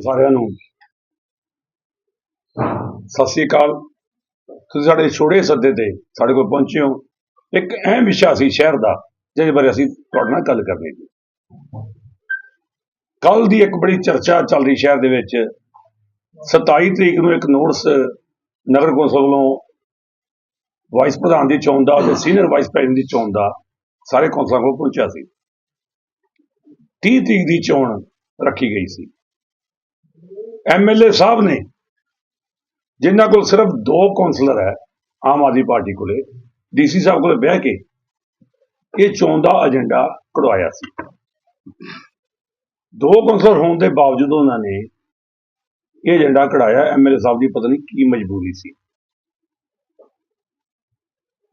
ਸਾਰਿਆਂ ਨੂੰ। ਸਤਿ ਸ੍ਰੀ ਅਕਾਲ। ਤੁਸੀਂ ਸਾਡੇ ਛੋੜੇ ਸੱਦੇ ਤੇ ਸਾਡੇ ਕੋਲ ਪਹੁੰਚੇ ਹੋ। ਇੱਕ ਅਹਿਮ ਵਿਸ਼ਾ ਸੀ ਸ਼ਹਿਰ ਦਾ, ਜਿਹਦੇ ਬਾਰੇ ਅਸੀਂ ਤੁਹਾਡੇ ਨਾਲ ਗੱਲ ਕਰਨੀ ਸੀ। ਕੱਲ ਦੀ ਇੱਕ ਬੜੀ ਚਰਚਾ ਚੱਲ ਰਹੀ ਸ਼ਹਿਰ ਦੇ ਵਿੱਚ। 27 ਤਰੀਕ ਨੂੰ ਇੱਕ ਨੋਟਿਸ ਨਗਰ ਕੌਂਸਲ ਵੱਲੋਂ ਵਾਈਸ ਪ੍ਰਧਾਨ ਦੀ ਚੋਣ ਦਾ ਤੇ ਸੀਨੀਅਰ ਵਾਈਸ ਪ੍ਰੈਜ਼ੀਡੈਂਟ ਦੀ ਚੋਣ ਦਾ ਸਾਰੇ ਕੌਂਸਲਾਂ ਕੋਲ ਪਹੁੰਚਿਆ ਸੀ। 30 ਤਰੀਕ ਦੀ ਚੋਣ ਰੱਖੀ ਗਈ ਸੀ। ਐਮਐਲਏ ਸਾਹਿਬ ਨੇ, ਜਿਨ੍ਹਾਂ ਕੋਲ ਸਿਰਫ ਦੋ ਕੌਂਸਲਰ ਹੈ, ਆਮ ਆਦਮੀ ਪਾਰਟੀ ਕੋਲੇ ਡੀਸੀ ਸਾਹਿਬ ਕੋਲੇ ਬਹਿ ਕੇ ਇਹ ਚੋਣ ਦਾ ਏਜੰਡਾ ਕਢਵਾਇਆ ਸੀ। ਦੋ ਕੌਂਸਲਰ ਹੋਣ ਦੇ ਬਾਵਜੂਦ ਉਹਨਾਂ ਨੇ ਇਹ ਏਜੰਡਾ ਕਢਾਇਆ ਐਮਐਲਏ ਸਾਹਿਬ ਦੀ ਪਤਾ ਨਹੀਂ ਕੀ ਮਜਬੂਰੀ ਸੀ।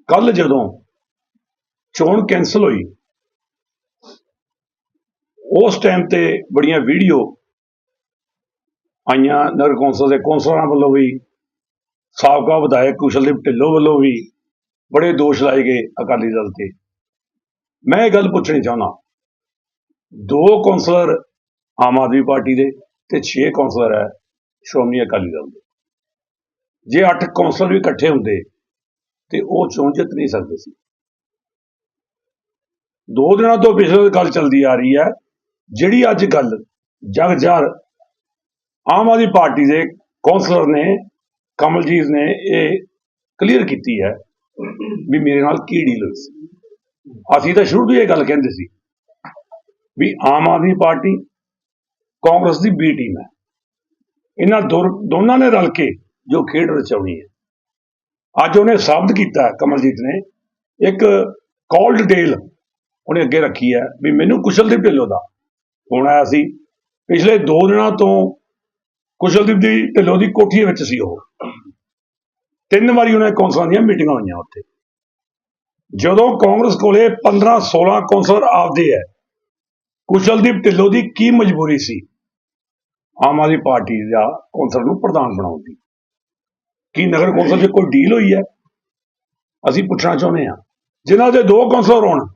ਕੱਲ ਜਦੋਂ ਚੋਣ ਕੈਨਸਲ ਹੋਈ, ਉਸ ਟਾਈਮ ਤੇ ਬੜੀਆਂ ਵੀਡੀਓ ਆਈਆਂ ਨਗਰ ਕੌਂਸਲ ਦੇ ਕੌਂਸਲਰਾਂ ਵੱਲੋਂ ਵੀ, ਸਾਬਕਾ ਵਿਧਾਇਕ ਕੁਸ਼ਲਦੀਪ ਢਿੱਲੋਂ ਵੱਲੋਂ ਵੀ ਬੜੇ ਦੋਸ਼ ਲਾਏ ਗਏ ਅਕਾਲੀ ਦਲ ਤੇ। ਮੈਂ ਇਹ ਗੱਲ ਪੁੱਛਣੀ ਚਾਹੁੰਦਾ, ਦੋ ਕੌਂਸਲਰ ਆਮ ਆਦਮੀ ਪਾਰਟੀ ਦੇ ਤੇ 6 ਕੌਂਸਲਰ ਹੈ ਸ਼੍ਰੋਮਣੀ ਅਕਾਲੀ ਦਲ ਦੇ। ਜੇ 8 ਕੌਂਸਲਰ ਵੀ ਇਕੱਠੇ ਹੁੰਦੇ, ਤੇ ਉਹ ਚੋਣ ਜਿੱਤ ਨਹੀਂ ਸਕਦੇ ਸੀ। ਦੋ ਦਿਨਾਂ ਤੋਂ ਪਿਛਲੇ ਗੱਲ ਚੱਲਦੀ ਆ ਰਹੀ ਹੈ, ਜਿਹੜੀ ਅੱਜ ਗੱਲ ਜਗ ਜਾਰ ਆਮ ਆਦਮੀ ਪਾਰਟੀ ਦੇ ਕੌਂਸਲਰ ਨੇ, ਕਮਲਜੀਤ ਨੇ ਇਹ ਕਲੀਅਰ ਕੀਤੀ ਹੈ ਵੀ ਮੇਰੇ ਨਾਲ ਕੀ ਡੀਲ ਹੋਈ ਸੀ। ਅਸੀਂ ਤਾਂ ਸ਼ੁਰੂ ਤੋਂ ਹੀ ਇਹ ਗੱਲ ਕਹਿੰਦੇ ਸੀ ਵੀ ਆਮ ਆਦਮੀ ਪਾਰਟੀ, ਕਾਂਗਰਸ ਦੀ ਬੀ ਟੀਮ ਹੈ। ਇਹਨਾਂ ਦੋ- ਦੋਨਾਂ ਨੇ ਰਲ ਕੇ ਜੋ ਖੇਡ ਰਚਾਉਣੀ ਹੈ। ਅੱਜ ਉਹਨੇ ਸਾਬਤ ਕੀਤਾ ਕਮਲਜੀਤ ਨੇ, ਇੱਕ ਕਾਲ ਡਿਟੇਲ ਉਹਨੇ ਅੱਗੇ ਰੱਖੀ ਹੈ ਵੀ ਮੈਨੂੰ ਕੁਸ਼ਲ ਕੁਸ਼ਲਦੀਪ ਢਿੱਲੋਂ ਦਾ ਫੋਨ ਆਇਆ ਸੀ। ਪਿਛਲੇ 2 ਦਿਨਾਂ ਤੋਂ ਕੁਸ਼ਲਦੀਪ ਦੀ ਢਿੱਲੋਂ ਦੀ ਕੋਠੀ ਵਿੱਚ ਸੀ ਉਹ। ਤਿੰਨ ਵਾਰੀ ਉਹਨਾਂ ਕੌਂਸਲਾਂ ਦੀਆਂ ਮੀਟਿੰਗਾਂ ਹੋਈਆਂ ਉੱਥੇ। ਜਦੋਂ ਕਾਂਗਰਸ ਕੋਲੇ 15 16 ਕੌਂਸਲਰ ਆਪਦੇ ਹੈ ਕੁਸ਼ਲਦੀਪ ਢਿੱਲੋਂ ਦੀ ਕੀ ਮਜਬੂਰੀ ਸੀ? ਆਮ ਆਦਮੀ ਪਾਰਟੀ ਦਾ ਕੌਂਸਲਰ ਨੂੰ ਪ੍ਰਧਾਨ ਬਣਾਉਣ ਦੀ। ਕੀ ਨਗਰ ਕੌਂਸਲ 'ਚ ਕੋਈ ਡੀਲ ਹੋਈ ਹੈ ਅਸੀਂ ਪੁੱਛਣਾ ਚਾਹੁੰਦੇ ਹਾਂ। ਜਿਨ੍ਹਾਂ ਦੇ ਦੋ ਕੌਂਸਲਰ ਹੋਣ,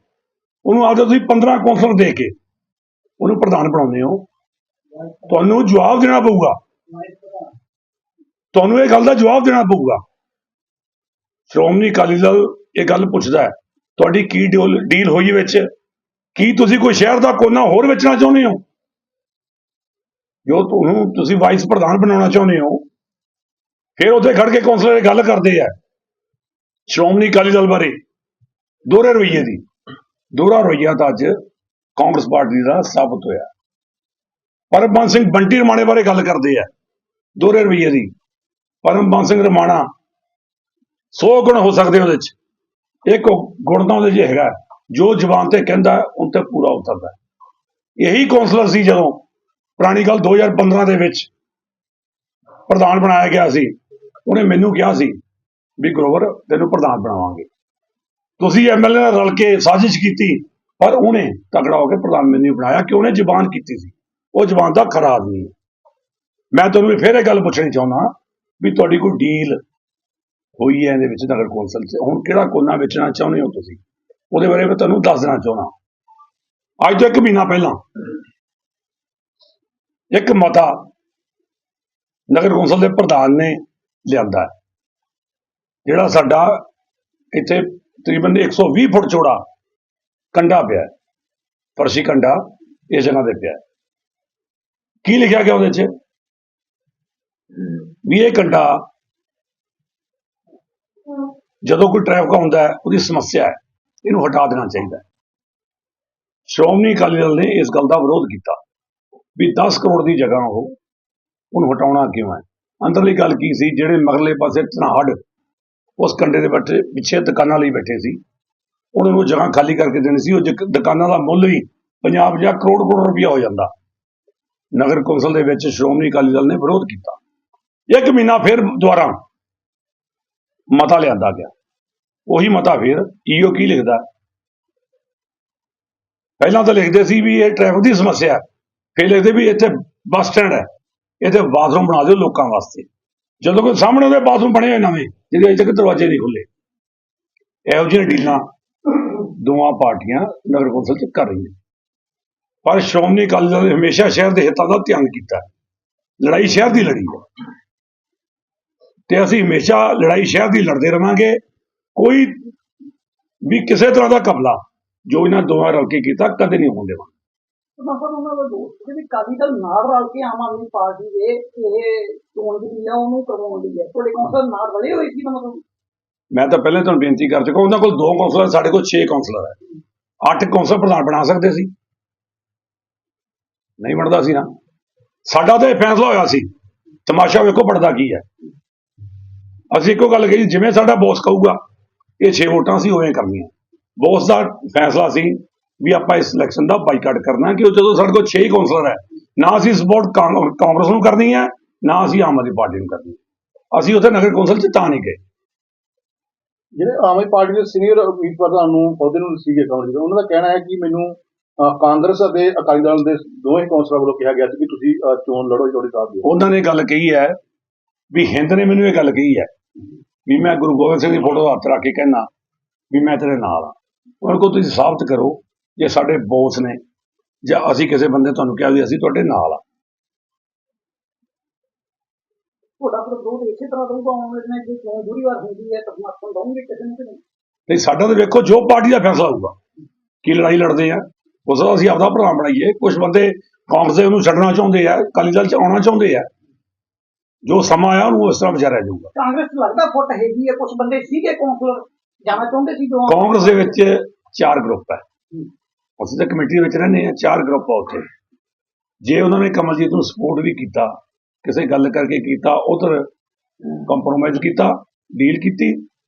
ਉਹਨੂੰ ਆਪਦੇ ਤੁਸੀਂ 15 ਕੌਂਸਲਰ ਦੇ ਕੇ ਉਹਨੂੰ ਪ੍ਰਧਾਨ ਬਣਾਉਂਦੇ ਹੋ। ਤੁਹਾਨੂੰ ਜਵਾਬ ਦੇਣਾ ਪਊਗਾ। ਤੁਹਾਨੂੰ ਇਹ ਗੱਲ ਦਾ ਜਵਾਬ ਦੇਣਾ ਪਊਗਾ। ਸ਼੍ਰੋਮਣੀ ਅਕਾਲੀ ਦਲ ਇਹ ਗੱਲ ਪੁੱਛਦਾ ਹੈ, ਤੁਹਾਡੀ ਕੀ ਡੀਲ ਡੀਲ ਹੋਈ ਵਿੱਚ? ਕੀ ਤੁਸੀਂ ਕੋਈ ਸ਼ਹਿਰ ਦਾ ਕੋਨਾ ਹੋਰ ਵੇਚਣਾ ਚਾਹੁੰਦੇ ਹੋ? ਜੋ ਤੁਹਾਨੂੰ ਤੁਸੀਂ ਵਾਈਸ ਪ੍ਰਧਾਨ ਬਣਾਉਣਾ ਚਾਹੁੰਦੇ ਹੋ, ਫਿਰ ਉੱਥੇ ਖੜ ਕੇ ਕੌਂਸਲਰ ਗੱਲ ਕਰਦੇ ਆ। ਸ਼੍ਰੋਮਣੀ ਅਕਾਲੀ ਦਲ ਬਾਰੇ ਦੋਹਰੇ ਰਵਈਏ ਦੀ, ਦੋਹਰਾ ਰਵਈਆ ਤਾਂ ਅੱਜ ਕਾਂਗਰਸ ਪਾਰਟੀ ਦਾ ਸਾਬਤ ਹੋਇਆ। ਪਰਮਬੰਸ ਸਿੰਘ ਬੰਟੀ ਰਮਾਣੇ ਬਾਰੇ ਗੱਲ ਕਰਦੇ ਆ। ਦੋਹਰੇ ਰਵਈਏ ਦੀ ਪਰਮਬੰਸ ਸਿੰਘ ਰਮਾਣਾ 100 ਗੁਣ ਹੋ ਸਕਦੇ ਉਹਦੇ ਚ। ਇੱਕ ਗੁਣ ਤਾਂ ਉਹਦੇ 'ਚ ਹੈਗਾ। ਜੋ ਜ਼ਬਾਨ ਤੇ ਕਹਿੰਦਾ ਉਹ ਤੇ ਪੂਰਾ ਉਤਰਦਾ। ਇਹੀ ਕੌਂਸਲਰ ਸੀ ਜਦੋਂ ਪੁਰਾਣੀ ਗੱਲ 2015 ਦੇ ਵਿੱਚ ਪ੍ਰਧਾਨ ਬਣਾਇਆ ਗਿਆ ਸੀ। ਉਹਨੇ ਮੈਨੂੰ ਕਿਹਾ ਸੀ ਵੀ ਗਰੋਵਰ, ਤੈਨੂੰ ਪ੍ਰਧਾਨ ਬਣਾਵਾਂਗੇ। ਤੁਸੀਂ ਐਮਐਲਏ ਨਾਲ ਰਲ ਕੇ ਸਾਜ਼ਿਸ਼ ਕੀਤੀ, ਪਰ ਉਹਨੇ ਤਕੜਾ ਹੋ ਕੇ ਪ੍ਰਧਾਨ ਮੈਨੂੰ ਬਣਾਇਆ ਕਿ ਉਹਨੇ ਜ਼ਬਾਨ ਕੀਤੀ ਸੀ। ਉਹ ਜ਼ਬਾਨ ਦਾ ਖਰਾ ਆਦਮੀ ਹੈ। ਮੈਂ ਤੁਹਾਨੂੰ ਫਿਰ ਇਹ ਗੱਲ ਪੁੱਛਣੀ ਚਾਹੁੰਦਾ ਵੀ ਤੁਹਾਡੀ ਕੋਈ ਡੀਲ ਹੋਈ ਹੈ ਇਹਦੇ ਵਿੱਚ ਨਗਰ ਕੌਂਸਲ 'ਚ? ਹੁਣ ਕਿਹੜਾ ਕੋਨਾ ਵੇਚਣਾ ਚਾਹੁੰਦੇ ਹੋ ਤੁਸੀਂ? ਉਹਦੇ ਬਾਰੇ ਮੈਂ ਤੁਹਾਨੂੰ ਦੱਸ ਦੇਣਾ ਚਾਹੁੰਦਾ ਅੱਜ ਤੋਂ ਇੱਕ ਮਹੀਨਾ ਪਹਿਲਾਂ ਇੱਕ ਮਤਾ ਨਗਰ ਕੌਂਸਲ ਦੇ ਪ੍ਰਧਾਨ ਨੇ ਲਿਆਂਦਾ ਜਿਹੜਾ ਸਾਡਾ ਇੱਥੇ ਤਕਰੀਬਨ 120 ਫੁੱਟ ਚੌੜਾ ਕੰਡਾ ਪਿਆ ਹੈ। ਫਰਸ਼ੀ ਕੰਡਾ ਇਸ ਜਗ੍ਹਾ ਤੇ ਪਿਆ ਕੀ ਲਿਖਿਆ ਗਿਆ ਉਹਦੇ 'ਚ? ਵੀ ਇਹ ਕੰਡਾ ਜਦੋਂ ਕੋਈ ਟ੍ਰੈਫਿਕ ਆਉਂਦਾ ਹੈ, ਉਹਦੀ ਸਮੱਸਿਆ ਹੈ, ਇਹਨੂੰ ਹਟਾ ਦੇਣਾ ਚਾਹੀਦਾ ਹੈ। ਸ਼੍ਰੋਮਣੀ ਅਕਾਲੀ ਦਲ ਨੇ ਇਸ ਗੱਲ ਦਾ ਵਿਰੋਧ ਕੀਤਾ ਵੀ 10 ਕਰੋੜ ਦੀ ਜਗ੍ਹਾ ਉਹ, ਉਹਨੂੰ ਹਟਾਉਣਾ ਕਿਉਂ ਹੈ? ਅੰਦਰਲੀ ਗੱਲ ਕੀ ਸੀ, ਜਿਹੜੇ ਮਗਰਲੇ ਪਾਸੇ ਧਨਾੜ ਉਸ ਕੰਡੇ ਦੇ ਬੱਟੇ ਪਿੱਛੇ ਦੁਕਾਨਾਂ ਲਈ ਬੈਠੇ ਸੀ, ਉਹਨਾਂ ਨੂੰ ਜਗ੍ਹਾ ਖਾਲੀ ਕਰਕੇ ਦੇਣੀ ਸੀ, ਉਹ ਜਗ- ਦੁਕਾਨਾਂ ਦਾ ਮੁੱਲ ਹੀ 50 ਜਾਂ ਕਰੋੜ ਕਰੋੜ ਰੁਪਇਆ ਹੋ ਜਾਂਦਾ। ਨਗਰ ਕੌਂਸਲ ਦੇ ਵਿੱਚ ਸ਼੍ਰੋਮਣੀ ਅਕਾਲੀ ਦਲ ਨੇ ਵਿਰੋਧ ਕੀਤਾ। ਇੱਕ ਮਹੀਨਾ ਫਿਰ ਦੁਬਾਰਾ ਮਤਾ ਲਿਆਂਦਾ ਗਿਆ। ਉਹੀ ਮਤਾ ਫਿਰ ਈਓ ਕੀ ਲਿਖਦਾ? ਪਹਿਲਾਂ ਤਾਂ ਲਿਖਦੇ ਸੀ ਵੀ ਇਹ ਟ੍ਰੈਫਿਕ ਦੀ ਸਮੱਸਿਆ ਹੈ। ਫਿਰ ਲਿਖਦੇ ਵੀ ਇੱਥੇ ਬੱਸ ਸਟੈਂਡ ਹੈ। ਇੱਥੇ ਬਾਥਰੂਮ ਬਣਾ ਦਿਓ ਲੋਕਾਂ ਵਾਸਤੇ। ਜਦੋਂ ਕੋਈ ਸਾਹਮਣੇ ਉਹਦੇ ਬਾਥਰੂਮ ਬਣੇ ਹੋਏ ਨਵੇਂ, ਜਿਹਦੇ ਅਜੇ ਤੱਕ ਦਰਵਾਜ਼ੇ ਨਹੀਂ ਖੁੱਲੇ ਇਹੋ ਜਿਹੀਆਂ ਡੀਲਾਂ ਦੋਵਾਂ ਪਾਰਟੀਆਂ ਨਗਰ ਕੌਂਸਲ ਚ ਕਰ ਰਹੀਆਂ। ਪਰ ਸ਼੍ਰੋਮਣੀ ਅਕਾਲੀ ਦਲ ਨੇ ਹਮੇਸ਼ਾ ਸ਼ਹਿਰ ਦੇ ਹਿੱਤਾਂ ਦਾ ਧਿਆਨ ਕੀਤਾ। ਲੜਾਈ ਸ਼ਹਿਰ ਦੀ ਲੜੀ ਹੈ। ਤੇ ਅਸੀਂ ਹਮੇਸ਼ਾ ਲੜਾਈ ਸ਼ਹਿਰ ਦੀ ਲੜਦੇ ਰਵਾਂਗੇ। ਕੋਈ ਵੀ ਕਿਸੇ ਤਰ੍ਹਾਂ ਦਾ ਕਬਲਾ ਜੋ ਇਹਨਾਂ ਦੋਵਾਂ ਰਲ ਕੇ ਕੀਤਾ ਕਦੇ ਨਹੀਂ ਹੋਣ ਦੇਵਾਂਗੇ। ਮਤਲਬ ਉਹਨਾਂ ਦਾ ਦੋਸਤ ਜਿਹੜੀ ਕਾਦੀ ਦਲ ਨਾਲ ਰਲ ਕੇ ਆਮ ਆਦਮੀ ਪਾਰਟੀ ਦੇ ਇਹ ਚੋਣ ਜਿਹੜੀ ਆ ਉਹਨੂੰ ਕਰਵਾਉਣ ਲਈ ਹੈ। ਤੁਹਾਡੇ ਕੌਂਸਲ ਨਾਲ ਰਲੇ ਹੋਏ ਸੀ ਤਾਂ ਮਤਲਬ? ਮੈਂ ਤਾਂ ਪਹਿਲਾਂ ਤੁਹਾਨੂੰ ਬੇਨਤੀ ਕਰ ਚੁੱਕਾ ਉਹਨਾਂ ਕੋਲ ਦੋ ਕੌਂਸਲਰ ਸਾਡੇ ਕੋਲ 6 ਕੌਂਸਲਰ ਹੈ। ਅੱਠ ਕੌਂਸਲ ਪ੍ਰਧਾਨ ਬਣਾ ਸਕਦੇ ਸੀ। ਨਹੀਂ ਬਣਦਾ ਸੀ ਨਾ। ਸਾਡਾ ਤਾਂ ਇਹ ਫੈਸਲਾ ਹੋਇਆ ਸੀ। ਤਮਾਸ਼ਾ ਵੇਖੋ ਪੜਦਾ ਕੀ ਹੈ। ਅਸੀਂ ਇੱਕੋ ਗੱਲ ਕਹੀ ਜਿਵੇਂ ਸਾਡਾ ਬੌਸ ਕਹੂਗਾ ਇਹ 6 ਵੋਟਾਂ ਸੀ ਉਵੇਂ ਕਰਨੀਆਂ। ਬੌਸ ਦਾ ਫੈਸਲਾ ਸੀ ਵੀ ਆਪਾਂ ਇਸ ਇਲੈਕਸ਼ਨ ਦਾ ਬਾਈਕਾਟ ਕਰਨਾ ਕਿ ਉਹ ਜਦੋਂ ਸਾਡੇ ਕੋਲ 6 ਕੌਂਸਲਰ ਹੈ ਨਾ ਅਸੀਂ ਸਪੋਰਟ ਕਾਂਗਰਸ ਨੂੰ ਕਰਨੀ ਹੈ ਨਾ ਅਸੀਂ ਆਮ ਆਦਮੀ ਪਾਰਟੀ ਨੂੰ ਕਰਨੀ ਅਸੀਂ ਉੱਥੇ ਨਗਰ ਕੌਂਸਲ 'ਚ ਤਾਂ ਨਹੀਂ ਗਏ। ਜਿਹੜੇ ਆਮ ਆਦਮੀ ਪਾਰਟੀ ਦੇ ਸੀਨੀਅਰ ਉਮੀਦਵਾਰ ਤੁਹਾਨੂੰ ਅਹੁਦੇ ਨੂੰ ਸੀਗੇ ਜਿਹੜੇ ਉਹਨਾਂ ਦਾ ਕਹਿਣਾ ਹੈ ਕਿ ਮੈਨੂੰ ਕਾਂਗਰਸ ਅਤੇ ਅਕਾਲੀ ਦਲ ਦੇ ਦੋਵੇਂ ਕੌਂਸਲਰਾਂ ਵੱਲੋਂ ਕਿਹਾ ਗਿਆ ਸੀ ਕਿ ਤੁਸੀਂ ਚੋਣ ਲੜੋ ਜੋੜੀ ਸਾਹਿਬ ਦੀ। ਉਹਨਾਂ ਨੇ ਗੱਲ ਕਹੀ ਹੈ ਵੀ ਹਿੰਦ ਨੇ ਮੈਨੂੰ ਇਹ ਗੱਲ ਕਹੀ ਹੈ ਵੀ ਮੈਂ ਗੁਰੂ ਗੋਬਿੰਦ ਸਿੰਘ ਦੀ ਫੋਟੋ ਹੱਥ ਰੱਖ ਕੇ ਕਹਿਣਾ ਵੀ ਮੈਂ ਤੇਰੇ ਨਾਲ ਆ ਉਹਨਾਂ ਕੋਲ ਤੁਸੀਂ ਸਾਬਤ ਕਰੋ ਜੇ ਸਾਡੇ ਬੌਸ ਨੇ ਜਾਂ ਅਸੀਂ ਕਿਸੇ ਬੰਦੇ ਤੁਹਾਨੂੰ ਕਿਹਾ ਵੀ ਅਸੀਂ ਤੁਹਾਡੇ ਨਾਲ ਆ ਤੁਹਾਡਾ ਪ੍ਰਦੋਤ ਇਸੇ ਤਰ੍ਹਾਂ ਰਹੂਗਾ ਆਉਣ 'ਚ ਜੇ ਚੋਣ ਦੂਰੀ ਵਾਰ ਹੁੰਦੀ ਹੈ ਤਾਂ ਸਮਰਥਨ ਦਊਂਗੇ ਕਿਸੇ ਨੂੰ ਨਹੀਂ? ਤੇ ਸਾਡਾ ਤਾਂ ਵੇਖੋ ਜੋ ਪਾਰਟੀ ਦਾ ਫੈਸਲਾ ਹੋਊਗਾ ਕੀ ਲੜਾਈ ਲੜਦੇ ਆ ਉਸ ਦਾ ਅਸੀਂ ਆਪਦਾ ਭਰਾ ਬਣਾਈਏ। ਕੁਝ ਬੰਦੇ ਕਾਂਗਰਸ ਦੇ ਉਹਨੂੰ ਛੱਡਣਾ ਚਾਹੁੰਦੇ ਆ ਅਕਾਲੀ ਦਲ ਚ ਆਉਣਾ ਚਾਹੁੰਦੇ ਆ ਜੋ ਸਮਾਂ ਆਇਆ ਉਹਨੂੰ ਇਸ ਤਰ੍ਹਾਂ ਵਿਚਾਰਿਆ ਜਾਊਗਾ। ਕਾਂਗਰਸ 'ਚ ਲੱਗਦਾ ਫੁੱਟ ਹੈਗੀ ਹੈ ਕੁਝ ਬੰਦੇ ਸੀਗੇ ਕੌਂਸਲਰ ਜਾਣਾ ਚਾਹੁੰਦੇ ਸੀ ਜੋ ਕਾਂਗਰਸ ਦੇ ਵਿੱਚ ਚਾਰ ਗਰੁੱਪ ਹੈ। ਅਸੀਂ ਤਾਂ ਕਮੇਟੀ ਦੇ ਵਿੱਚ ਰਹਿੰਦੇ ਆ ਚਾਰ ਗਰੁੱਪ ਆ ਉੱਥੇ। ਜੇ ਉਹਨਾਂ ਨੇ ਕਮਲਜੀਤ ਨੂੰ ਸਪੋਰਟ ਵੀ ਕੀਤਾ ਕਿਸੇ ਗੱਲ ਕਰਕੇ ਕੀਤਾ ਉਧਰ ਕੰਪਰੋਮਾਈਜ਼ ਕੀਤਾ ਡੀਲ ਕੀਤੀ